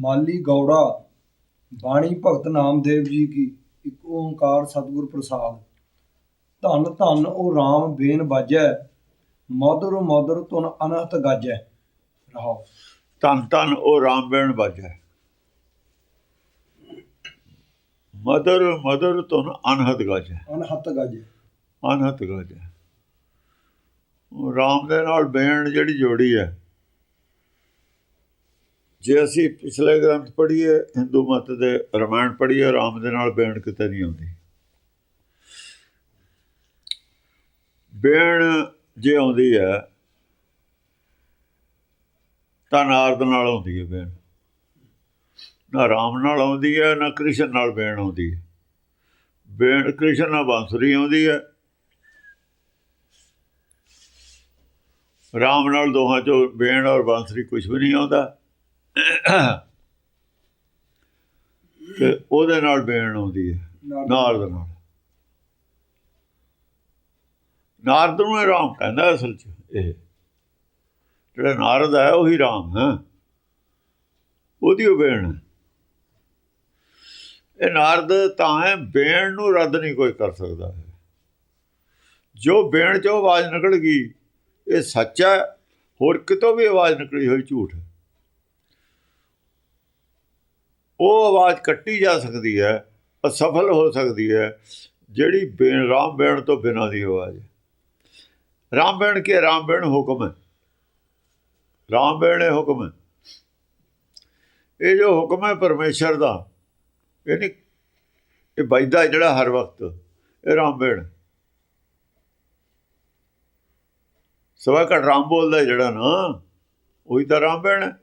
ਮਾਲੀ ਗੌੜਾ ਬਾਣੀ ਭਗਤ ਨਾਮਦੇਵ ਜੀ ਕੀ ਇੱਕ ਓੰਕਾਰ ਸਤਿਗੁਰ ਪ੍ਰਸਾਦ। ਧੰਨ ਧੰਨ ਉਹ RAM ਬੇਨ ਬਾਜੈ ਮధుਰ ਮధుਰ ਤੁਨ ਅਨਹਤ ਗਾਜੈ। ਰਹਾਓ। ਧੰਨ ਧੰਨ ਉਹ ਰਾਮਬੈਣ ਬਾਜੈ। ਮਦਰ ਮਦਰ ਤੁਨ ਅਨਹਦ ਗਾਜੈ। ਅਨਹਤ ਗਾਜੈ। ਅਨਹਤ ਗਾਜੈ। ਉਹ ਰਾਮ ਦੇ ਨਾਲ ਬੈਣ ਜਿਹੜੀ ਜੋੜੀ ਹੈ ਜੇ ਅਸੀਂ ਪਿਛਲੇ ਗ੍ਰੰਥ ਪੜ੍ਹੀਏ, ਹਿੰਦੂ ਮਤ ਦੇ ਰਮਾਇਣ ਪੜ੍ਹੀਏ, ਰਾਮ ਦੇ ਨਾਲ ਬੇਣ ਕਿਤੇ ਨਹੀਂ ਆਉਂਦੀ। ਬੇਣ ਜੇ ਆਉਂਦੀ ਹੈ, ਤਾਂ ਨਾਰਦ ਨਾਲ ਆਉਂਦੀ ਹੈ ਬੇਣ ਨਾ ਰਾਮ ਨਾਲ ਆਉਂਦੀ ਹੈ, ਨਾ ਕ੍ਰਿਸ਼ਨ ਨਾਲ ਬੇਣ ਆਉਂਦੀ ਹੈ। ਬੇਣ ਕ੍ਰਿਸ਼ਨ ਨਾਲ ਬਾਂਸੁਰੀ ਆਉਂਦੀ ਹੈ। ਰਾਮ ਨਾਲ ਦੋਹਾਂ ਚੋਂ ਬੇਣ ਔਰ ਬਾਂਸਰੀ ਕੁਝ ਵੀ ਨਹੀਂ ਆਉਂਦਾ। ਤੇ ਉਹਦੇ ਨਾਲ ਬੇਣ ਆਉਂਦੀ ਹੈ। ਨਾਰਦ ਨਾਲ ਨਾਰਦ ਨੂੰ ਇਹ ਰਾਮ ਕਹਿੰਦਾ ਅਸਲ 'ਚ ਇਹ। ਜਿਹੜਾ ਨਾਰਦ ਹੈ ਉਹੀ ਰਾਮ ਹੈ। ਉਹਦੀ ਉਹ ਬੇਣ ਇਹ ਨਾਰਦ ਤਾਂ ਹੈ ਬੇਣ ਨੂੰ ਰੱਦ ਨਹੀਂ ਕੋਈ ਕਰ ਸਕਦਾ ਜੋ ਬੇਣ ਚੋਂ ਆਵਾਜ਼ ਨਿਕਲ ਗਈ ਇਹ ਸੱਚ ਹੈ। ਹੋਰ ਕਿਤੋਂ ਵੀ ਆਵਾਜ਼ ਨਿਕਲੀ ਹੋਈ ਝੂਠ ਹੈ। ਉਹ ਆਵਾਜ਼ ਕੱਟੀ ਜਾ ਸਕਦੀ ਹੈ ਅਸਫਲ ਹੋ ਸਕਦੀ ਹੈ। ਜਿਹੜੀ ਬੇਣ ਰਾਮ ਬੇਣ ਤੋਂ ਬਿਨਾਂ ਦੀ ਆਵਾਜ਼ ਹੈ। ਰਾਮ ਬੇਣ ਕੇ ਰਾਮ ਬੇਣ ਹੁਕਮ ਹੈ। ਰਾਮ ਬੇਣ ਇਹ ਹੁਕਮ ਹੈ। ਇਹ ਜੋ ਹੁਕਮ ਹੈ ਪਰਮੇਸ਼ਰ ਦਾ, ਇਹ ਨਹੀਂ, ਇਹ ਵੱਜਦਾ ਜਿਹੜਾ ਹਰ ਵਕਤ। ਇਹ ਰਾਮ ਬੇਣ ਸਵਾ ਘਟ ਰਾਮ ਬੋਲਦਾ ਜਿਹੜਾ ਨਾ, ਉਹੀ ਤਾਂ ਰਾਮ ਹੈ।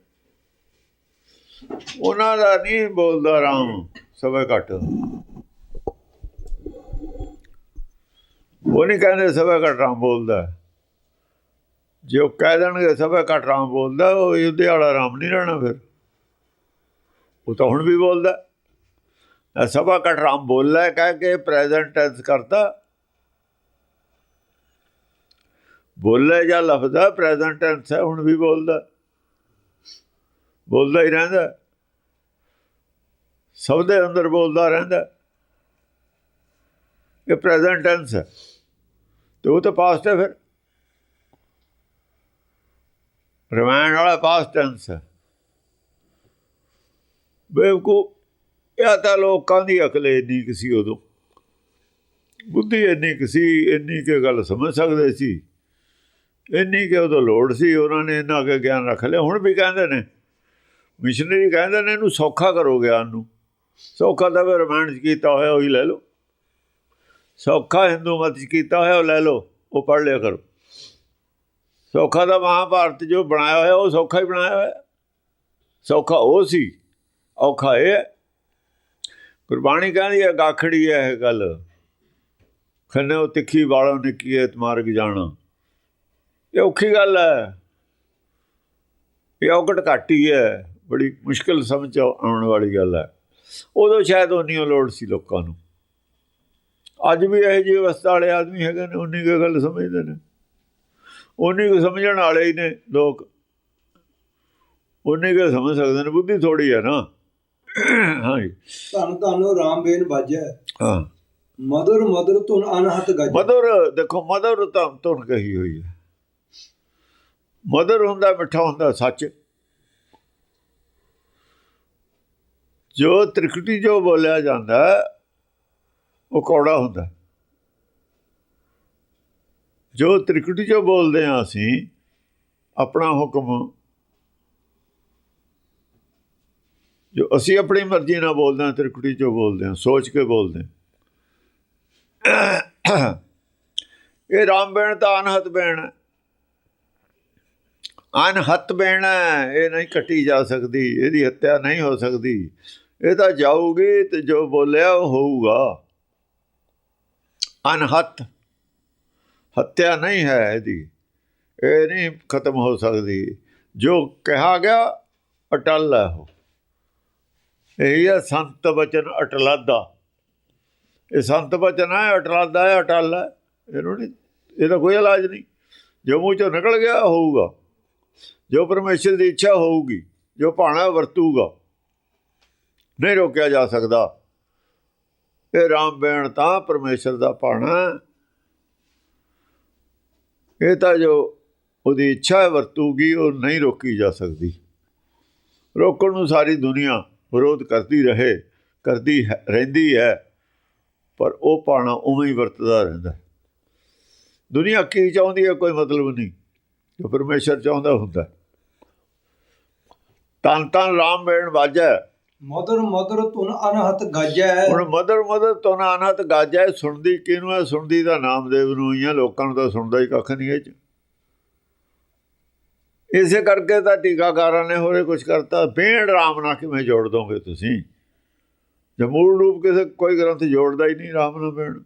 ਉਹਨਾਂ ਦਾ ਨਹੀਂ ਬੋਲਦਾ ਰਾਮ ਸਵਾ ਘਟ। ਉਹ ਨਹੀਂ ਕਹਿੰਦੇ ਸਵਾ ਘਟ ਰਾਮ ਬੋਲਦਾ। ਜੇ ਉਹ ਕਹਿ ਦੇਣਗੇ ਸਵਾ ਘਟ ਰਾਮ ਬੋਲਦਾ, ਉਹ ਯੁੱਧ ਵਾਲਾ ਰਾਮ ਨਹੀਂ ਰਹਿਣਾ ਫਿਰ। ਉਹ ਤਾਂ ਹੁਣ ਵੀ ਬੋਲਦਾ। ਸਭਾ ਘਟ ਰਾਮ ਬੋਲਦਾ ਕਹਿ ਕੇ ਪ੍ਰੈਜ਼ੈਂਟ ਟੈਂਸ ਕਰਤਾ। ਬੋਲੇ ਜਾਂ ਲਫ਼ਜ਼ ਹੈ ਪ੍ਰੈਜ਼ੈਂਟ ਟੈਂਸ ਹੈ, ਹੁਣ ਵੀ ਬੋਲਦਾ। ਬੋਲਦਾ ਹੀ ਰਹਿੰਦਾ। ਸਭ ਦੇ ਅੰਦਰ ਬੋਲਦਾ ਰਹਿੰਦਾ। ਇਹ ਪ੍ਰੈਜ਼ੈਂਟ ਟੈਂਸ ਹੈ। ਤੇ ਉਹ ਤਾਂ ਪਾਸਟ ਹੈ ਫਿਰ। ਰਿਮਾਈਂਡ ਵਾਲਾ ਪਾਸਟ ਟੈਂਸ ਹੈ। ਬੇਵਕੂ ਇਹ ਤਾਂ ਲੋਕਾਂ ਦੀ ਅਕਲ ਇੰਨੀ ਕਿਸੇ ਉਦੋਂ। ਬੁੱਧੀ ਇੰਨੀ ਕਿਸੇ ਇੰਨੀ ਕੇ ਗੱਲ ਸਮਝ ਸਕਦੇ ਸੀ। ਇੰਨੀ ਕਿ ਉਦੋਂ ਲੋੜ ਸੀ, ਉਹਨਾਂ ਨੇ ਇਹਨਾਂ ਅੱਗੇ ਗਿਆਨ ਰੱਖ ਲਿਆ। ਹੁਣ ਵੀ ਕਹਿੰਦੇ ਨੇ ਮਿਸ਼ਨਰੀ ਕਹਿੰਦੇ ਨੇ ਇਹਨੂੰ ਸੌਖਾ ਕਰੋ ਗਿਆਨ ਨੂੰ ਸੌਖਾ ਤਾਂ ਵੀ ਰਮਾਇਣ 'ਚ ਕੀਤਾ ਹੋਇਆ, ਉਹੀ ਲੈ ਲਓ। ਸੌਖਾ ਹਿੰਦੂ ਮਤ 'ਚ ਕੀਤਾ ਹੋਇਆ, ਉਹ ਲੈ ਲਓ, ਉਹ ਪੜ੍ਹ ਲਿਆ ਕਰੋ। ਸੌਖਾ ਦਾ ਮਹਾਭਾਰਤ ਜੋ ਬਣਾਇਆ ਹੋਇਆ, ਉਹ ਸੌਖਾ ਹੀ ਬਣਾਇਆ ਹੋਇਆ। ਸੌਖਾ ਉਹ ਸੀ, ਔਖਾ ਇਹ ਹੈ। ਗੁਰਬਾਣੀ ਕਹਿੰਦੀ ਹੈ, ਗਾਖੜੀ ਹੈ ਇਹ ਗੱਲ। ਖੰਨੇ ਉਹ ਤਿੱਖੀ ਵਾਲੋਂ ਨੇ ਹੈ ਮਾਰਗ ਜਾਣਾ। ਇਹ ਔਖੀ ਗੱਲ ਹੈ। ਇਹ ਔਕਟ ਘਾਟੀ ਹੈ। ਬੜੀ ਮੁਸ਼ਕਲ ਸਮਝ ਆਉਣ ਵਾਲੀ ਗੱਲ ਹੈ। ਉਦੋਂ ਸ਼ਾਇਦ ਉਨੀ ਲੋੜ ਸੀ ਲੋਕਾਂ ਨੂੰ। ਅੱਜ ਵੀ ਇਹ ਜਿਹੀ ਅਵਸਥਾ ਵਾਲੇ ਆਦਮੀ ਹੈਗੇ ਨੇ ਉਨੀ ਕੁ ਗੱਲ ਸਮਝਦੇ ਨੇ। ਉਨੀ ਕੁ ਸਮਝਣ ਵਾਲੇ ਹੀ ਨੇ ਲੋਕ। ਉਨੀ ਕੁ ਸਮਝ ਸਕਦੇ ਨੇ ਬੁੱਧੀ ਥੋੜੀ ਹੈ ਨਾ। ਹਾਂਜੀ। ਧੰਨ ਧੰਨ ਉਹ RAM ਬੇਨ ਬਾਜੈ। ਹਾਂ। ਮధుਰ ਮధుਰ ਤੁਨ ਅਨਹਤ ਗਾਜੈ। ਮਦਰ ਦੇਖੋ ਮਦਰ ਤਾਂ ਤੁਨ ਕਹੀ ਹੋਈ ਹੈ। ਮਦਰ ਹੁੰਦਾ ਮਿੱਠਾ ਹੁੰਦਾ ਸੱਚ। ਜੋ ਤ੍ਰਿਕਟੀ ਜੋ ਬੋਲਿਆ ਜਾਂਦਾ, ਉਹ ਕੌੜਾ ਹੁੰਦਾ। ਜੋ ਤ੍ਰਿਕਟੀ ਜੋ ਬੋਲਦੇ ਆ ਅਸੀਂ, ਆਪਣਾ ਹੁਕਮ ਜੋ ਅਸੀਂ ਆਪਣੀ ਮਰਜ਼ੀ ਨਾਲ ਬੋਲਦੇ ਹਾਂ ਤ੍ਰਿਕਟੀ ਜੋ ਬੋਲਦੇ ਹਾਂ ਸੋਚ ਕੇ ਬੋਲਦੇ ਹਾਂ ਇਹ ਰਾਮ ਬੈਣ ਤਾਂ ਅਨਹਤ ਬੇਣ ਹੈ। ਅਨਹਤ ਬੇਣ ਹੈ, ਇਹ ਨਹੀਂ ਕੱਟੀ ਜਾ ਸਕਦੀ, ਇਹਦੀ ਹੱਤਿਆ ਨਹੀਂ ਹੋ ਸਕਦੀ। ਇਹ ਤਾਂ ਜਾਊਗੀ ਤੇ ਜੋ ਬੋਲਿਆ ਉਹ ਹੋਊਗਾ। ਅਨਹਤ ਹੱਤਿਆ ਨਹੀਂ ਹੈ ਇਹਦੀ। ਇਹ ਨਹੀਂ ਖਤਮ ਹੋ ਸਕਦੀ। ਜੋ ਕਿਹਾ ਗਿਆ, ਅਟਲ ਹੈ ਉਹ। ਇਹ ਹੈ ਸੰਤ ਬਚਨ ਅਟਲਾਦਾ। ਇਹ ਸੰਤ ਬਚਨ ਹੈ, ਅਟਲਾਦਾ ਹੈ, ਅਟਲ ਹੈ। ਇਹਨੂੰ ਨਹੀਂ, ਇਹਦਾ ਕੋਈ ਇਲਾਜ ਨਹੀਂ। ਜੋ ਮੂੰਹ ਚੋਂ ਨਿਕਲ ਗਿਆ, ਹੋਊਗਾ। ਜੋ ਪਰਮੇਸ਼ਰ ਦੀ ਇੱਛਾ ਹੋਊਗੀ, ਜੋ ਭਾਣਾ ਵਰਤੂਗਾ। ਨਹੀਂ ਰੋਕਿਆ ਜਾ ਸਕਦਾ। ਇਹ ਰਾਮ ਬੈਣ ਤਾਂ ਪਰਮੇਸ਼ਰ ਦਾ ਪਾਣਾ ਇਹ ਤਾਂ ਜੋ ਉਹਦੀ ਇੱਛਾ ਵਰਤੂਗੀ, ਉਹ ਨਹੀਂ ਰੋਕੀ ਜਾ ਸਕਦੀ। ਰੋਕਣ ਨੂੰ ਸਾਰੀ ਦੁਨੀਆ ਵਿਰੋਧ ਕਰਦੀ ਰਹੇ, ਕਰਦੀ ਹੈ- ਰਹਿੰਦੀ ਹੈ, ਪਰ ਉਹ ਪਾਣਾ ਉਵੇਂ ਹੀ ਵਰਤਦਾ ਰਹਿੰਦਾ। ਦੁਨੀਆ ਕੀ ਚਾਹੁੰਦੀ ਹੈ ਕੋਈ ਮਤਲਬ ਨਹੀਂ, ਜੋ ਪਰਮੇਸ਼ਰ ਚਾਹੁੰਦਾ ਹੁੰਦਾ। ਹੈ। ਤਨ ਤਨ ਰਾਮ ਬੈਣ ਵਾਜੈ ਮਦਰ ਮਦਰ ਧੁਨ ਅਨਹਤ ਗਾਜੈ। ਹੁਣ ਮਦਰ ਮਦਰ ਤੋਂ ਅਨਹਤ ਗਾਜੈ, ਸੁਣਦੀ ਕਿਹਨੂੰ ਹੈ? ਸੁਣਦੀ ਦਾ ਨਾਮਦੇਵ ਨੂੰ ਹੀ ਆ ਲੋਕਾਂ ਨੂੰ ਤਾਂ ਸੁਣਦਾ ਹੀ ਕੱਖ ਨਹੀਂ ਇਹ ਚ। ਇਸੇ ਕਰਕੇ ਤਾਂ ਟੀਕਾਕਾਰਾਂ ਨੇ ਹੋਰੇ ਕੁਝ ਕਰਤਾ। ਬੇਣ ਰਾਮ ਨਾਲ ਕਿਵੇਂ ਜੋੜ ਦੋਗੇ ਤੁਸੀਂ? ਜੇ ਮੂਲ ਰੂਪ ਕਿਸੇ ਕੋਈ ਗ੍ਰੰਥ ਜੋੜਦਾ ਹੀ ਨਹੀਂ ਰਾਮ ਨਾਲ ਬੇਣ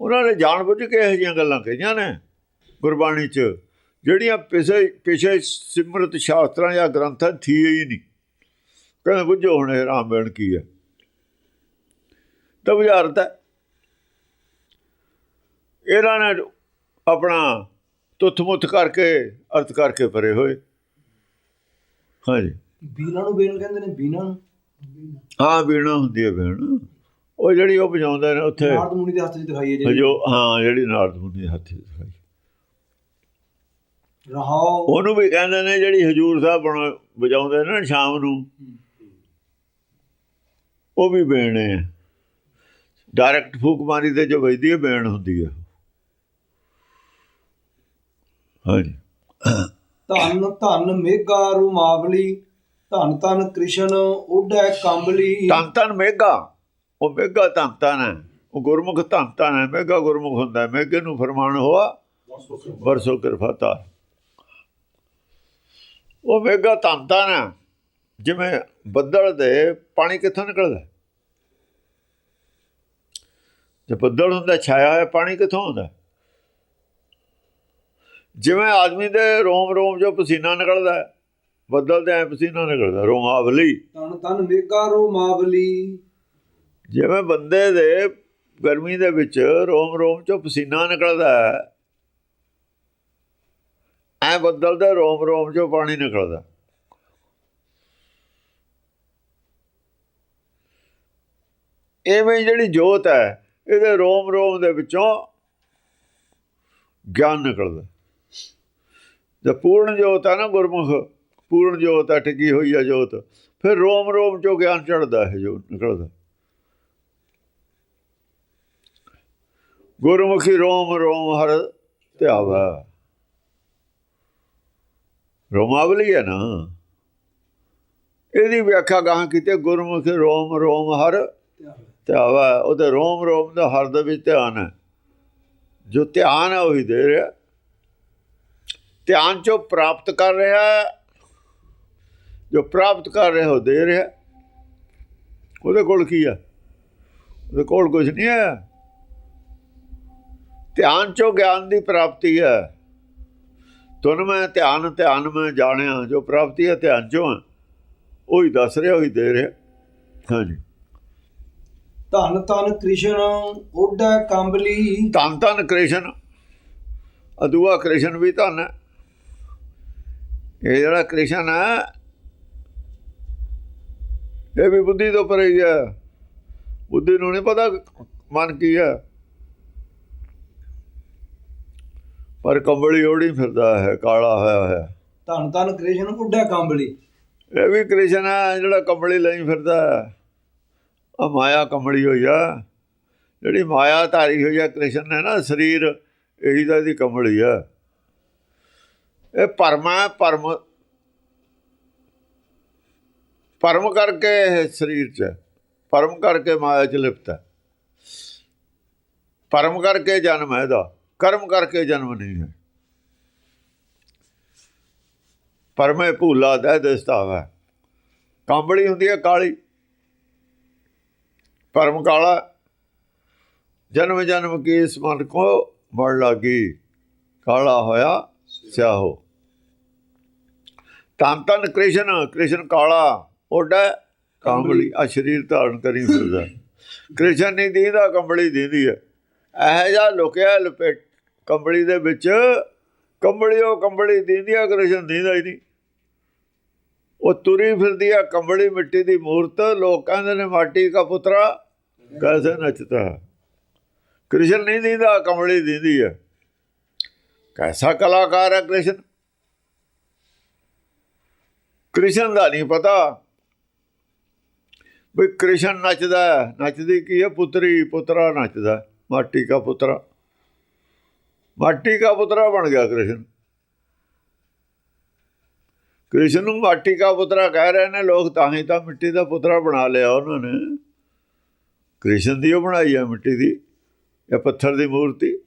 ਉਹਨਾਂ ਨੇ ਜਾਣ ਬੁੱਝ ਕੇ ਇਹੋ ਜਿਹੀਆਂ ਗੱਲਾਂ ਕਹੀਆਂ ਨੇ ਗੁਰਬਾਣੀ 'ਚ, ਜਿਹੜੀਆਂ ਪਿਛੇ ਪਿਛੇ ਸਿਮਰਤ ਸ਼ਾਸਤਰਾਂ ਜਾਂ ਗ੍ਰੰਥਾਂ 'ਚ ਥੀ ਹੀ ਨਹੀਂ। ਕਹਿੰਦੇ ਬੁੱਝੋ ਹੁਣ ਇਹ ਰਾਮ ਬੇੜ ਕੀ ਹੈ? ਤਾਂ ਬੁਝਾਰਤ ਹੈ। ਇਹਨਾਂ ਨੇ ਆਪਣਾ ਤੁੱਥ-ਮੁੱਥ ਕਰਕੇ ਅਰਥ ਕਰਕੇ ਪਰੇ ਹੋਏ। ਹਾਂਜੀ। ਬੀਨਾ ਨੂੰ ਬੇਨ ਕਹਿੰਦੇ ਨੇ ਬੀਨਾ ਹਾਂ ਬੀਣਾ ਹੁੰਦੀ ਹੈ ਬੀਣ ਉਹ ਜਿਹੜੀ ਉਹ ਵਜਾਉਂਦੇ ਨੇ ਉੱਥੇ। ਨਾਰਦ ਮੁਨੀ ਦੇ ਹੱਥ 'ਚ ਦਿਖਾਈ ਹੈ ਜੀ ਜੋ ਹਾਂ ਜਿਹੜੀ ਨਾਰਦ ਮੁਨੀ ਦੇ ਹੱਥ 'ਚ ਦਿਖਾਈ। ਰਹਾਓ। ਉਹਨੂੰ ਵੀ ਕਹਿੰਦੇ ਨੇ ਜਿਹੜੀ ਹਜੂਰ ਸਾਹਿਬ ਬਣ ਵਜਾਉਂਦੇ ਨਾ ਸ਼ਾਮ ਨੂੰ। ਉਹ ਵੀ ਬੇਣ ਡਾਇਰੈਕਟ ਫੂਕ ਮਾਰੀ ਤੇ ਜੋ ਵੱਜਦੀ ਹੈ ਬੇਣ ਹੁੰਦੀ ਹੈ। ਹਾਂਜੀ। ਧੰਨ ਧੰਨ ਮੇਗਾ ਰੁਮਾਵਲੀ ਧੰਨ ਧੰਨ ਕ੍ਰਿਸ਼ਨ ਉਡੈ ਕੰਬਲੀ। ਧੰਨ ਧੰਨ ਮੇਗਾ ਉਹ ਮੇਗਾ ਧੰਨ ਧੰਨ ਹੈ। ਉਹ ਗੁਰਮੁਖ ਧੰਨ ਧੰਨ ਹੈ। ਮੇਗਾ ਗੁਰਮੁਖ ਹੁੰਦਾ ਹੈ। ਮੇਗੇ ਨੂੰ ਫਰਮਾਨ ਹੋਆ ਵਰਸੋ ਕਿਰਪਾਤਾ ਉਹ ਮੇਗਾ ਧੰਨ ਧੰਨ ਹੈ। ਜਿਵੇਂ ਬੱਦਲ ਦੇ ਪਾਣੀ ਕਿੱਥੋਂ ਨਿਕਲਦਾ ਹੈ? ਜੇ ਬੱਦਲ ਹੁੰਦਾ ਛਾਇਆ ਹੋਇਆ ਪਾਣੀ ਕਿੱਥੋਂ ਆਉਂਦਾ? ਜਿਵੇਂ ਆਦਮੀ ਦੇ ਰੋਮ ਰੋਮ ਜੋ ਪਸੀਨਾ ਨਿਕਲਦਾ ਹੈ, ਬੱਦਲ ਤੇ ਐ ਪਸੀਨਾ ਨਿਕਲਦਾ ਰੋਮਾਵਲੀ। ਧੰਨ ਧੰਨ ਮੇਗਾ ਰੁਮਾਵਲੀ। ਜਿਵੇਂ ਬੰਦੇ ਦੇ ਗਰਮੀ ਦੇ ਵਿੱਚ ਰੋਮ ਰੋਮ ਚੋਂ ਪਸੀਨਾ ਨਿਕਲਦਾ ਹੈ ਐ ਬੱਦਲ ਦੇ ਰੋਮ ਰੋਮ ਚੋਂ ਪਾਣੀ ਨਿਕਲਦਾ। ਐਵੇਂ ਜਿਹੜੀ ਜੋਤ ਹੈ ਇਹਦੇ ਰੋਮ ਰੋਮ ਦੇ ਵਿੱਚੋਂ ਗਿਆਨ ਨਿਕਲਦਾ। ਜੇ ਪੂਰਨ ਜੋਤ ਹੈ ਨਾ ਗੁਰਮੁਖ, ਪੂਰਨ ਜੋਤ ਹੈ ਟਿਕੀ ਹੋਈ ਹੈ ਜੋਤ, ਫਿਰ ਰੋਮ ਰੋਮ ਚੋਂ ਗਿਆਨ ਚੜਦਾ ਹੈ ਜੋ ਨਿਕਲਦਾ। ਗੁਰਮੁਖੀ ਰੋਮ ਰੋਮ ਹਰ ਧਿਆਵਾ ਰੋਮਾਵਲੀ ਹੈ ਨਾ। ਇਹਦੀ ਵਿਆਖਿਆ ਗਾਹਾਂ ਕੀਤੇ ਗੁਰਮੁਖੀ ਰੋਮ ਰੋਮ ਹਰ ਧਿਆਵਾ ਉਹਦੇ ਰੋਮ ਰੋਮ ਦਾ ਹਰ ਦੇ ਵਿੱਚ ਧਿਆਨ ਹੈ। ਜੋ ਧਿਆਨ ਹੈ, ਉਹੀ ਦੇ ਰਿਹਾ। ਧਿਆਨ ਚੋਂ ਪ੍ਰਾਪਤ ਕਰ ਰਿਹਾ ਜੋ ਪ੍ਰਾਪਤ ਕਰ ਰਿਹਾ, ਉਹ ਦੇ ਰਿਹਾ। ਉਹਦੇ ਕੋਲ ਕੀ ਹੈ? ਉਹਦੇ ਕੋਲ ਕੁਝ ਨਹੀਂ ਹੈ। ਧਿਆਨ ਚੋਂ ਗਿਆਨ ਦੀ ਪ੍ਰਾਪਤੀ ਹੈ। ਤੁਨ ਮੈਂ, ਧਿਆਨ ਧਿਆਨ ਮੈਂ ਜਾਣਿਆ। ਜੋ ਪ੍ਰਾਪਤੀ ਹੈ, ਧਿਆਨ ਚੋਂ ਉਹੀ ਦੱਸ ਰਿਹਾ, ਉਹੀ ਦੇ ਰਿਹਾ। ਹਾਂਜੀ। ਧੰਨ ਧੰਨ ਕ੍ਰਿਸ਼ਨ ਉਡੈ ਕੰਬਲੀ। ਧੰਨ ਧੰਨ ਕ੍ਰਿਸ਼ਨ ਅਦੂਆ ਕ੍ਰਿਸ਼ਨ ਵੀ ਧੰਨ ਹੈ। ਇਹ ਜਿਹੜਾ ਕ੍ਰਿਸ਼ਨ ਹੈ ਇਹ ਵੀ ਬੁੱਧੀ ਤੋਂ ਪਰੇ ਹੀ ਹੈ। ਬੁੱਧੀ ਨੂੰ ਨਹੀਂ ਪਤਾ ਮਨ ਕੀ ਹੈ। ਪਰ ਕੰਬਲੀ ਓੜੀ ਫਿਰਦਾ ਹੈ ਕਾਲਾ ਹੋਇਆ ਹੋਇਆ। ਧੰਨ ਧੰਨ ਕ੍ਰਿਸ਼ਨ ਉਡੈ ਕੰਬਲੀ। ਇਹ ਵੀ ਕ੍ਰਿਸ਼ਨ ਹੈ ਜਿਹੜਾ ਕੰਬਲੀ ਲਈ ਫਿਰਦਾ ਹੈ। ਆ ਮਾਇਆ ਕੰਬਲੀ ਹੋਈ ਆ। ਜਿਹੜੀ ਮਾਇਆ ਧਾਰੀ ਹੋਈ ਆ ਕ੍ਰਿਸ਼ਨ ਨੇ ਨਾ, ਸਰੀਰ ਇਹੀ ਤਾਂ ਇਹਦੀ ਕੰਬਲੀ ਆ। ਇਹ ਭਰਮ ਹੈ ਭਰਮ ਭਰਮ ਕਰਕੇ ਇਹ ਸਰੀਰ 'ਚ ਹੈ। ਭਰਮ ਕਰਕੇ ਮਾਇਆ 'ਚ ਲਿਪਤ ਹੈ। ਭਰਮ ਕਰਕੇ ਜਨਮ ਹੈ ਇਹਦਾ, ਕਰਮ ਕਰਕੇ ਜਨਮ ਨਹੀਂ ਹੈ। ਪਰਮੇ ਭੂਲਾ ਦਹਿ ਦਸਤਾਵਾ। ਕੰਬਲੀ ਹੁੰਦੀ ਹੈ ਕਾਲੀ। ਪਰਮ ਕਾਲਾ, ਜਨਮ ਜਨਮ ਕੀ ਇਸ ਮਨ ਕੋ ਮੜ ਲਾਗੀ, ਕਾਲਾ ਹੋਇਆ ਸਿਆਹੋ। ਤਨ ਤਨ ਕ੍ਰਿਸ਼ਨ ਕ੍ਰਿਸ਼ਨ ਕਾਲਾ ਓਡਾ ਕੰਬਲੀ ਆ ਸਰੀਰ ਧਾਰਨ ਕਰੀ ਫਿਰਦਾ। ਕ੍ਰਿਸ਼ਨ ਨਹੀਂ ਦੀਦਾ, ਕੰਬਲੀ ਦੀਦੀ ਹੈ। ਇਹ ਜਾ ਲੁਕਿਆ ਲਪੇਟ, ਕੰਬਲੀ ਦੇ ਵਿੱਚ ਕੰਬਲੀ ਉਹ ਕੰਬਲੀ ਦੀਦੀ ਆ ਕ੍ਰਿਸ਼ਨ ਦੀਦਾ ਹੀ ਨਹੀਂ। ਉਹ ਤੁਰੀ ਫਿਰਦੀ ਆ ਕੰਬਲੀ ਮਿੱਟੀ ਦੀ ਮੂਰਤ, ਲੋਕ ਕਹਿੰਦੇ ਨੇ ਮਾਟੀ ਦਾ ਪੁੱਤਰਾ। ਕੈਸੇ ਨੱਚਦਾ? ਹੈ? ਕ੍ਰਿਸ਼ਨ ਨਹੀਂ ਦਿੰਦਾ, ਕੰਬਲੀ ਦਿੰਦੀ ਹੈ ਕੈਸਾ ਕਲਾਕਾਰ ਹੈ ਕ੍ਰਿਸ਼ਨ? ਕ੍ਰਿਸ਼ਨ ਦਾ ਨਹੀਂ ਪਤਾ। ਵੀ ਕ੍ਰਿਸ਼ਨ ਨੱਚਦਾ ਨੱਚਦੀ ਕੀ ਹੈ ਪੁੱਤਰੀ, ਪੁੱਤਰਾ ਨੱਚਦਾ, ਮਾਟੀ ਦਾ ਪੁੱਤਰਾ। ਮਾਟੀ ਦਾ ਪੁੱਤਰਾ ਬਣ ਗਿਆ ਕ੍ਰਿਸ਼ਨ। ਕ੍ਰਿਸ਼ਨ ਨੂੰ ਮਾਟੀ ਦਾ ਪੁੱਤਰਾ ਕਹਿ ਰਹੇ ਨੇ, ਲੋਕ ਤਾਂ ਹੀ ਤਾਂ ਮਿੱਟੀ ਦਾ ਪੁੱਤਰਾ ਬਣਾ ਲਿਆ ਉਹਨਾਂ ਨੇ। ਕ੍ਰਿਸ਼ਨ ਦੀ ਉਹ ਬਣਾਈ ਹੈ ਮਿੱਟੀ ਦੀ ਇਹ ਪੱਥਰ ਦੀ ਮੂਰਤੀ।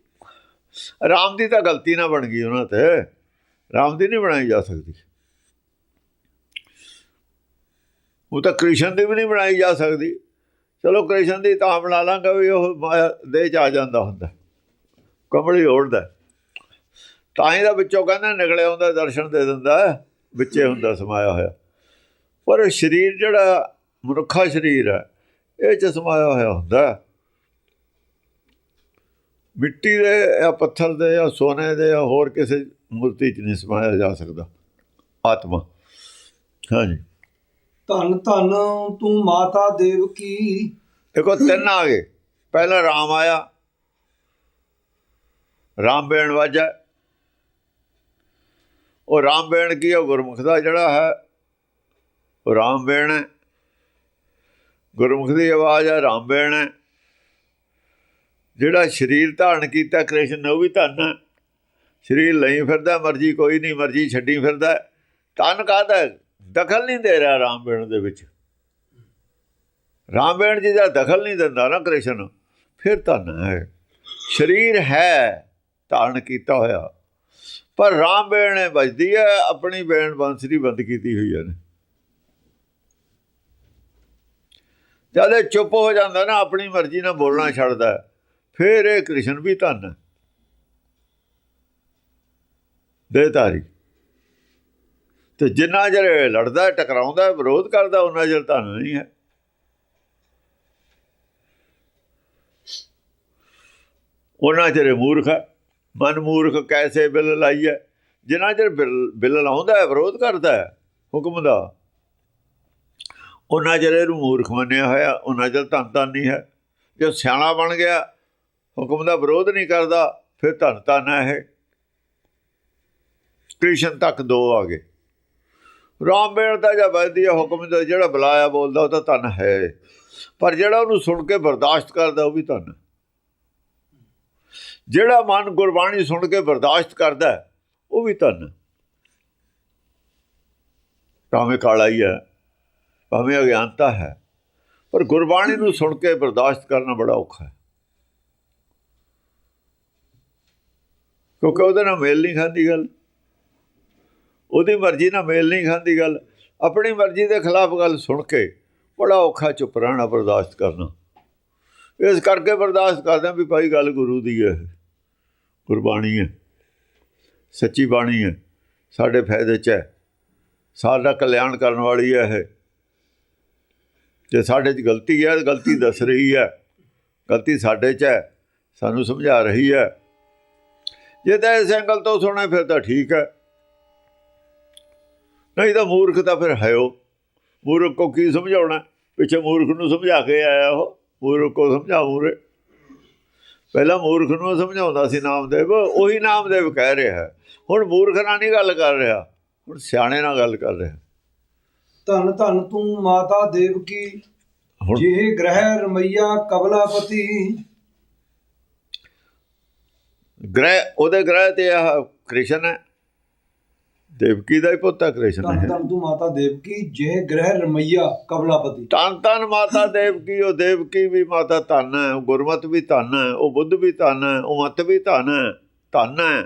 ਰਾਮ ਦੀ ਤਾਂ ਗਲਤੀ ਨਾ ਬਣ ਗਈ ਉਹਨਾਂ ਤੇ। ਰਾਮ ਦੀ ਨਹੀਂ ਬਣਾਈ ਜਾ ਸਕਦੀ। ਉਹ ਤਾਂ ਕ੍ਰਿਸ਼ਨ ਦੀ ਵੀ ਨਹੀਂ ਬਣਾਈ ਜਾ ਸਕਦੀ। ਚਲੋ ਕ੍ਰਿਸ਼ਨ ਦੀ ਤਾਂ ਬਣਾ ਲਾਂਗਾ ਵੀ ਉਹ ਮਾਇਆ ਦੇਹ ਚ ਆ ਜਾਂਦਾ ਹੁੰਦਾ। ਕਮਲੀ ਓੜਦਾ ਤਾਂ ਹੀ ਦਾ ਵਿੱਚੋਂ ਕਹਿੰਦਾ ਨਿਕਲਿਆ ਹੁੰਦਾ, ਦਰਸ਼ਨ ਦੇ ਦਿੰਦਾ। ਵਿੱਚੇ ਹੁੰਦਾ ਸਮਾਇਆ ਹੋਇਆ। ਪਰ ਸਰੀਰ ਜਿਹੜਾ ਮਨੁੱਖਾ ਸਰੀਰ ਹੈ ਇਹ ਚ ਸਮਾਇਆ ਹੋਇਆ ਹੁੰਦਾ। ਮਿੱਟੀ ਦੇ ਜਾਂ ਪੱਥਰ ਦੇ ਜਾਂ ਸੋਨੇ ਦੇ ਜਾਂ ਹੋਰ ਕਿਸੇ ਮੂਰਤੀ ਚ ਨਹੀਂ ਸਮਾਇਆ ਜਾ ਸਕਦਾ। ਆਤਮਾ। ਹਾਂਜੀ। ਧੰਨ ਧੰਨ ਤੂੰ ਮਾਤਾ ਦੇਵ ਕੀ? ਦੇਖੋ ਤਿੰਨ ਆ ਗਏ। ਪਹਿਲਾ ਰਾਮ ਆਇਆ। ਰਾਮ ਬੇਣ ਵਾਜਾ। ਉਹ ਰਾਮ ਬੇਣ ਕੀ ਉਹ ਗੁਰਮੁਖ ਦਾ ਜਿਹੜਾ ਹੈ, ਉਹ ਰਾਮ ਬੇਣ ਹੈ। ਗੁਰਮੁਖ ਦੀ ਆਵਾਜ਼ ਹੈ ਰਾਮ ਬੇਣ ਹੈ। ਜਿਹੜਾ ਸਰੀਰ ਧਾਰਨ ਕੀਤਾ ਕ੍ਰਿਸ਼ਨ ਨੇ ਉਹ ਵੀ ਧੰਨ ਹੈ। ਸਰੀਰ ਲਈ ਫਿਰਦਾ, ਮਰਜ਼ੀ ਕੋਈ ਨਹੀਂ, ਮਰਜ਼ੀ ਛੱਡੀ ਫਿਰਦਾ ਧੰਨ ਕਾਹਦਾ ਦਖਲ ਨਹੀਂ ਦੇ ਰਿਹਾ ਰਾਮ ਬੇਣ ਦੇ ਵਿੱਚ। ਰਾਮਬੇਣ ਜੀ ਦਾ ਦਖਲ ਨਹੀਂ ਦਿੰਦਾ ਨਾ ਕ੍ਰਿਸ਼ਨ। ਫਿਰ ਧੰਨ ਹੈ। ਸਰੀਰ ਹੈ, ਧਾਰਨ ਕੀਤਾ ਹੋਇਆ। ਪਰ ਰਾਮਬੇਣ ਹੈ ਵੱਜਦੀ ਹੈ, ਆਪਣੀ ਬੇਣ ਬੰਸਰੀ ਬੰਦ ਕੀਤੀ ਹੋਈ ਹੈ ਜਦ ਇਹ ਚੁੱਪ ਹੋ ਜਾਂਦਾ ਨਾ, ਆਪਣੀ ਮਰਜ਼ੀ ਨਾਲ ਬੋਲਣਾ ਛੱਡਦਾ ਫਿਰ ਇਹ ਕ੍ਰਿਸ਼ਨ ਵੀ ਧੰਨ ਹੈ। ਦੇਤਾਰੀ ਤੇ ਜਿੰਨਾ ਚਿਰ ਲੜਦਾ ਟਕਰਾਉਂਦਾ ਵਿਰੋਧ ਕਰਦਾ ਉਹਨਾਂ ਚਿਰ ਧੰਨ ਨਹੀਂ ਹੈ। ਉਹਨਾਂ ਚਿਰ ਮੂਰਖ ਹੈ। ਮਨ ਮੂਰਖ ਕੈਸੇ ਬਿਲ ਲਾਈਐ? ਜਿਨ੍ਹਾਂ ਚਿਰ ਬਿਲ ਬਿਲ ਲਾਉਂਦਾ ਹੈ, ਵਿਰੋਧ ਕਰਦਾ ਹੈ, ਹੁਕਮ ਦਾ। ਉਹਨਾਂ ਚਿਰ ਇਹਨੂੰ ਮੂਰਖ ਮੰਨਿਆ ਹੋਇਆ, ਉਹਨਾਂ ਚਿਰ ਧੰਨ ਧੰਨ ਨਹੀਂ ਹੈ। ਜੇ ਸਿਆਣਾ ਬਣ ਗਿਆ, ਹੁਕਮ ਦਾ ਵਿਰੋਧ ਨਹੀਂ ਕਰਦਾ, ਫਿਰ ਧੰਨ ਧੰਨ ਹੈ ਇਹ। ਕ੍ਰਿਸ਼ਨ ਤੱਕ ਦੋ ਆ ਗਏ। ਰਾਮ ਬੇਣ ਦਾ ਜਾਂ ਵੈਦੀ ਹੁਕਮ ਦਾ ਜਿਹੜਾ ਬੁਲਾਇਆ ਬੋਲਦਾ, ਉਹ ਤਾਂ ਧੰਨ ਹੈ। ਪਰ ਜਿਹੜਾ ਉਹਨੂੰ ਸੁਣ ਕੇ ਬਰਦਾਸ਼ਤ ਕਰਦਾ, ਉਹ ਵੀ ਧੰਨ ਜਿਹੜਾ ਮਨ ਗੁਰਬਾਣੀ ਸੁਣ ਕੇ ਬਰਦਾਸ਼ਤ ਕਰਦਾ ਉਹ ਵੀ ਧੰਨ ਭਾਵੇਂ ਕਾਲਾ ਹੀ ਹੈ, ਭਾਵੇਂ ਅਗਿਆਨਤਾ ਹੈ, ਪਰ ਗੁਰਬਾਣੀ ਨੂੰ ਸੁਣ ਕੇ ਬਰਦਾਸ਼ਤ ਕਰਨਾ ਬੜਾ ਔਖਾ ਹੈ। ਕਿਉਂਕਿ ਉਹਦੇ ਨਾਲ ਮੇਲ ਨਹੀਂ ਖਾਂਦੀ ਗੱਲ। ਉਹਦੀ ਮਰਜ਼ੀ ਨਾਲ ਮੇਲ ਨਹੀਂ ਖਾਂਦੀ ਗੱਲ। ਆਪਣੀ ਮਰਜ਼ੀ ਦੇ ਖਿਲਾਫ ਗੱਲ ਸੁਣ ਕੇ ਬੜਾ ਔਖਾ ਚੁੱਪ ਰਹਿਣਾ, ਬਰਦਾਸ਼ਤ ਕਰਨਾ। ਇਸ ਕਰਕੇ ਬਰਦਾਸ਼ਤ ਕਰਦੇ ਹਾਂ ਵੀ ਭਾਈ ਗੱਲ ਗੁਰੂ ਦੀ ਹੈ। ਗੁਰਬਾਣੀ ਹੈ। ਸੱਚੀ ਬਾਣੀ ਹੈ। ਸਾਡੇ ਫਾਇਦੇ 'ਚ ਹੈ। ਸਾਡਾ ਕਲਿਆਣ ਕਰਨ ਵਾਲੀ ਹੈ ਇਹ। ਜੇ ਸਾਡੇ 'ਚ ਗਲਤੀ ਹੈ ਗਲਤੀ ਦੱਸ ਰਹੀ ਹੈ। ਗਲਤੀ ਸਾਡੇ 'ਚ ਹੈ। ਸਾਨੂੰ ਸਮਝਾ ਰਹੀ ਹੈ। ਜੇ ਤਾਂ ਇਸ ਐਂਗਲ ਤੋਂ ਸੁਣੇ, ਫਿਰ ਤਾਂ ਠੀਕ ਹੈ। ਨਹੀਂ ਤਾਂ ਮੂਰਖ ਤਾਂ ਫਿਰ ਹੈ ਉਹ। ਮੂਰਖ ਕੋ ਕੀ ਸਮਝਾਉਣਾ? ਪਿੱਛੇ ਮੂਰਖ ਨੂੰ ਸਮਝਾ ਕੇ ਆਇਆ ਉਹ। ਮੂਰਖ ਕੋ ਸਮਝਾ ਮੂਰੇ ਪਹਿਲਾਂ ਮੂਰਖ ਨੂੰ ਸਮਝਾਉਂਦਾ ਸੀ ਨਾਮਦੇਵ ਉਹੀ ਨਾਮਦੇਵ ਕਹਿ ਰਿਹਾ। ਹੁਣ ਮੂਰਖ ਨਾਲ ਨਹੀਂ ਗੱਲ ਕਰ ਰਿਹਾ ਹੁਣ ਸਿਆਣੇ ਨਾਲ ਗੱਲ ਕਰ ਰਿਹਾ। ਧੰਨ ਧੰਨ ਤੂੰ ਮਾਤਾ ਦੇਵ ਕੀ ਜਿਹੇ ਗ੍ਰਹਿ ਰਮਈਆ ਕਬਲਾਪਤੀ ਗ੍ਰਹਿ ਉਹਦੇ ਗ੍ਰਹਿ ਤੇ ਆ ਕ੍ਰਿਸ਼ਨ ਹੈ। ਦੇਵਕੀ ਦਾ ਹੀ ਪੁੱਤ ਕ੍ਰਿਸ਼ਨ ਹੈ ਧੰਨ ਤੂੰ ਮਾਤਾ ਦੇਵ ਕੀ ਜਿਹੇ ਗ੍ਰਹਿ ਰਮਈਆ ਕਬਲਾਪਤੀ ਧੰਨ ਧੰਨ ਮਾਤਾ ਦੇਵਕੀ ਉਹ ਦੇਵਕੀ ਵੀ ਮਾਤਾ ਧੰਨ ਹੈ ਉਹ ਗੁਰਮਤ ਵੀ ਧੰਨ ਹੈ ਉਹ ਬੁੱਧ ਵੀ ਧੰਨ ਹੈ ਉਹ ਮਤ ਵੀ ਧੰਨ ਹੈ ਧੰਨ ਹੈ।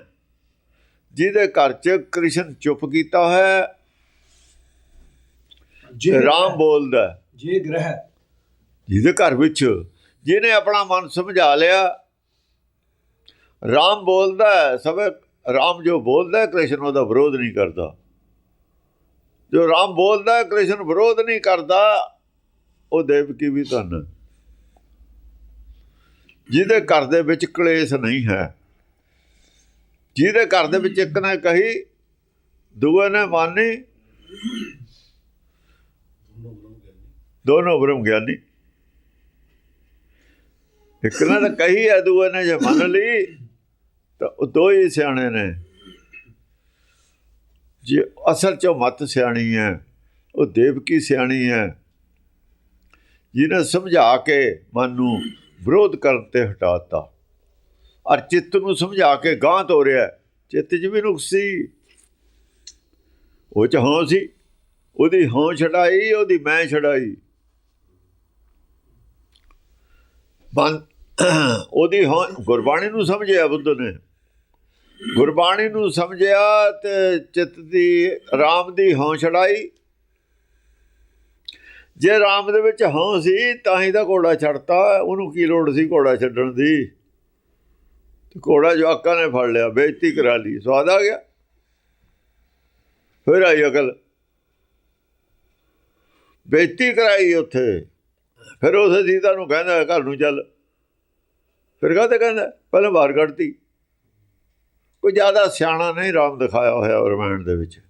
ਜਿਹਦੇ ਘਰ ਚ ਕ੍ਰਿਸ਼ਨ ਚੁੱਪ ਕੀਤਾ ਹੈ ਜਿਹੇ ਰਾਮ ਬੋਲਦਾ। ਜੇ ਗ੍ਰਹਿ ਜਿਹਦੇ ਘਰ ਵਿੱਚ ਜਿਹਨੇ ਆਪਣਾ ਮਨ ਸਮਝਾ ਲਿਆ ਰਾਮ ਬੋਲਦਾ ਸਭ ਰਾਮ ਜੋ ਬੋਲਦਾ ਕ੍ਰਿਸ਼ਨ ਉਹਦਾ ਵਿਰੋਧ ਨਹੀਂ ਕਰਦਾ। ਜੋ ਰਾਮ ਬੋਲਦਾ ਕ੍ਰਿਸ਼ਨ ਵਿਰੋਧ ਨਹੀਂ ਕਰਦਾ, ਉਹ ਦੇਵਕੀ ਵੀ ਧੰਨ ਜਿਹਦੇ ਘਰ ਦੇ ਵਿੱਚ ਕਲੇਸ਼ ਨਹੀਂ ਹੈ, ਜਿਹਦੇ ਘਰ ਦੇ ਵਿੱਚ ਇੱਕ ਨੇ ਕਹੀ, ਦੂਏ ਨੇ ਮਾਨੀ, ਦੋਨੋਂ ਬ੍ਰਹਮ ਗਿਆਨੀ। ਇੱਕ ਨੇ ਤਾਂ ਕਹੀ ਹੈ, ਦੂਏ ਨੇ ਜੇ ਮੰਨ ਲਈ ਤਾਂ ਉਹ ਦੋ ਹੀ ਸਿਆਣੇ ਨੇ। ਜੇ ਅਸਲ ਚ ਉਹ ਮਤ ਸਿਆਣੀ ਹੈ, ਉਹ ਦੇਵਕੀ ਸਿਆਣੀ ਹੈ, ਜਿਹਨੇ ਸਮਝਾ ਕੇ ਮਨ ਨੂੰ ਵਿਰੋਧ ਕਰਨ ਤੇ ਹਟਾਤਾ। ਔਰ ਚਿੱਤ ਨੂੰ ਸਮਝਾ ਕੇ ਗਾਂ ਤੋਰਿਆ। ਚਿੱਤ 'ਚ ਵੀ ਨੁਕਸ ਸੀ। ਉਹ ਚ ਹਾਂ ਸੀ। ਉਹਦੀ ਹਾਂ ਛਡਾਈ, ਉਹਦੀ ਮੈਂ ਛਡਾਈ। ਮਨ ਉਹਦੀ ਹਾਂ ਗੁਰਬਾਣੀ ਨੂੰ ਸਮਝਿਆ ਬੁੱਧ ਨੇ। ਗੁਰਬਾਣੀ ਨੂੰ ਸਮਝਿਆ ਤੇ ਚਿੱਤ ਦੀ, ਰਾਮ ਦੀ ਹਾਂ ਛੜਾਈ ਜੇ ਰਾਮ ਦੇ ਵਿੱਚ ਹਾਂ ਸੀ, ਤਾਂ ਹੀ ਤਾਂ ਘੋੜਾ ਛੱਡਤਾ। ਉਹਨੂੰ ਕੀ ਲੋੜ ਸੀ ਘੋੜਾ ਛੱਡਣ ਦੀ? ਤੇ ਘੋੜਾ ਜਵਾਕਾਂ ਨੇ ਫੜ ਲਿਆ, ਬੇਇੱਜ਼ਤੀ ਕਰਾ ਲਈ, ਸਵਾਦ ਆ ਗਿਆ। ਫਿਰ ਆਈ ਅਕਲ। ਬੇਇੱਜ਼ਤੀ ਕਰਾਈ ਉੱਥੇ। ਫਿਰ ਉਸ ਸੀਤਾ ਨੂੰ ਕਹਿੰਦਾ, ਘਰ ਨੂੰ ਚੱਲ। ਫਿਰ ਕਾਹਤੇ ਕਹਿੰਦਾ? ਪਹਿਲਾਂ ਬਾਹਰ ਕੱਢਤੀ। ਕੋਈ ਜ਼ਿਆਦਾ ਸਿਆਣਾ ਨਹੀਂ ਰਾਮ ਦਿਖਾਇਆ ਹੋਇਆ ਰਮਾਇਣ ਦੇ ਵਿੱਚ।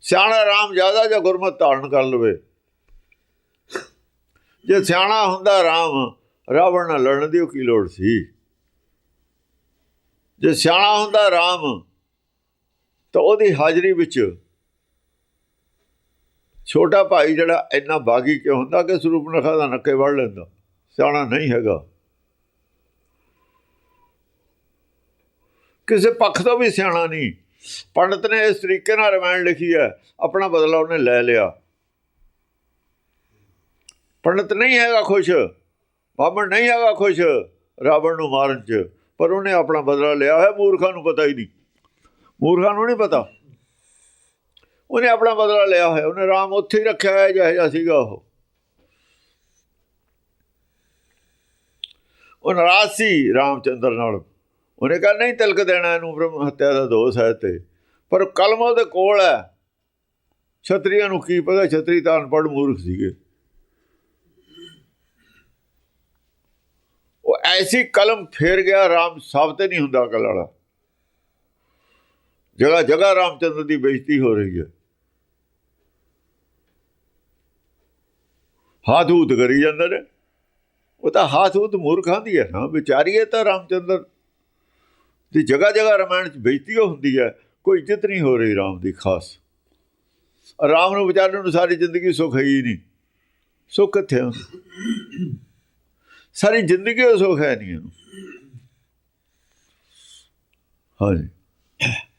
ਸਿਆਣਾ ਰਾਮ ਜ਼ਿਆਦਾ ਜਾਂ ਗੁਰਮਤ ਧਾਰਨ ਕਰ ਲਵੇ। ਜੇ ਸਿਆਣਾ ਹੁੰਦਾ ਰਾਮ, ਰਾਵਣ ਨਾਲ ਲੜਨ ਦੀ ਉਹ ਕੀ ਲੋੜ ਸੀ? ਜੇ ਸਿਆਣਾ ਹੁੰਦਾ ਰਾਮ, ਤਾਂ ਉਹਦੀ ਹਾਜ਼ਰੀ ਵਿੱਚ ਛੋਟਾ ਭਾਈ ਜਿਹੜਾ ਇੰਨਾ ਬਾਗੀ ਕਿਉਂ ਹੁੰਦਾ ਕਿ ਸਰੂਪ ਨਖਾ ਦਾ ਨੱਕੇ ਵੜ ਲੈਂਦਾ। ਸਿਆਣਾ ਨਹੀਂ ਹੈਗਾ। ਕਿਸੇ ਪੱਖ ਤੋਂ ਵੀ ਸਿਆਣਾ ਨਹੀਂ। ਪੰਡਤ ਨੇ ਇਸ ਤਰੀਕੇ ਨਾਲ ਰਮਾਇਣ ਲਿਖੀ ਹੈ। ਆਪਣਾ ਬਦਲਾ ਉਹਨੇ ਲੈ ਲਿਆ। ਪੰਡਤ ਨਹੀਂ ਹੈਗਾ ਖੁਸ਼। ਬਾਹਮਣ ਨਹੀਂ ਹੈਗਾ ਖੁਸ਼ ਰਾਵਣ ਨੂੰ ਮਾਰਨ 'ਚ। ਪਰ ਉਹਨੇ ਆਪਣਾ ਬਦਲਾ ਲਿਆ ਹੈ ਮੂਰਖਾਂ ਨੂੰ ਪਤਾ ਹੀ ਨਹੀਂ। ਮੂਰਖਾਂ ਨੂੰ ਨਹੀਂ ਪਤਾ। ਉਹਨੇ ਆਪਣਾ ਬਦਲਾ ਲਿਆ ਹੋਇਆ। ਉਹਨੇ ਰਾਮ ਉੱਥੇ ਹੀ ਰੱਖਿਆ ਹੋਇਆ ਜਿਹੋ ਜਿਹਾ ਸੀਗਾ ਉਹ। ਉਹ ਨਾਰਾਜ਼ ਸੀ ਰਾਮਚੰਦਰ ਨਾਲ। ਉਹਨੇ ਕਿਹਾ, ਨਹੀਂ ਤਿਲਕ ਦੇਣਾ ਇਹਨੂੰ ਬ੍ਰਹਮ ਹੱਤਿਆ ਦਾ ਦੋਸ਼ ਹੈ ਤੇ। ਪਰ ਕਲਮ ਉਹਦੇ ਕੋਲ ਹੈ। ਛਤਰੀਆਂ ਨੂੰ ਕੀ ਪਤਾ, ਛਤਰੀ ਤਾਂ ਅਨਪੜ੍ਹ ਮੂਰਖ ਸੀਗੇ। ਉਹ ਐਸੀ ਕਲਮ ਫੇਰ ਗਿਆ, ਰਾਮ ਸਾਬਤੇ ਨਹੀਂ ਹੁੰਦਾ ਕਲ ਵਾਲਾ। ਜਗ੍ਹਾ ਜਗ੍ਹਾ ਰਾਮਚੰਦਰ ਦੀ ਬੇਇੱਜ਼ਤੀ ਹੋ ਰਹੀ ਹੈ। ਹਾਥ ਹੂਤ ਕਰੀ ਜਾਂਦੇ ਨੇ। ਉਹ ਤਾਂ ਹਾਥ ਹੂਤ ਮੂਰਖਾਂ ਦੀ ਹੈ ਨਾ। ਵਿਚਾਰੀਏ ਤਾਂ ਰਾਮਚੰਦਰ। ਦੀ ਜਗ੍ਹਾ ਜਗ੍ਹਾ ਰਮਾਇਣ ਚ ਬੇਇੱਜ਼ਤੀ ਓ ਹੁੰਦੀ ਹੈ, ਕੋਈ ਇੱਜ਼ਤ ਨਹੀਂ ਹੋ ਰਹੀ ਰਾਮ ਦੀ ਖਾਸ। ਰਾਮ ਨੂੰ ਵਿਚਾਰਨ ਨੂੰ ਸਾਰੀ ਜ਼ਿੰਦਗੀ ਸੁਖ ਹੈ ਹੀ ਨਹੀਂ। ਸੁੱਖ ਕਿੱਥੇ ਆ? ਸਾਰੀ ਜ਼ਿੰਦਗੀ ਉਹ ਸੁੱਖ ਹੈ ਨਹੀਂ ਉਹਨੂੰ ਹਾਂਜੀ।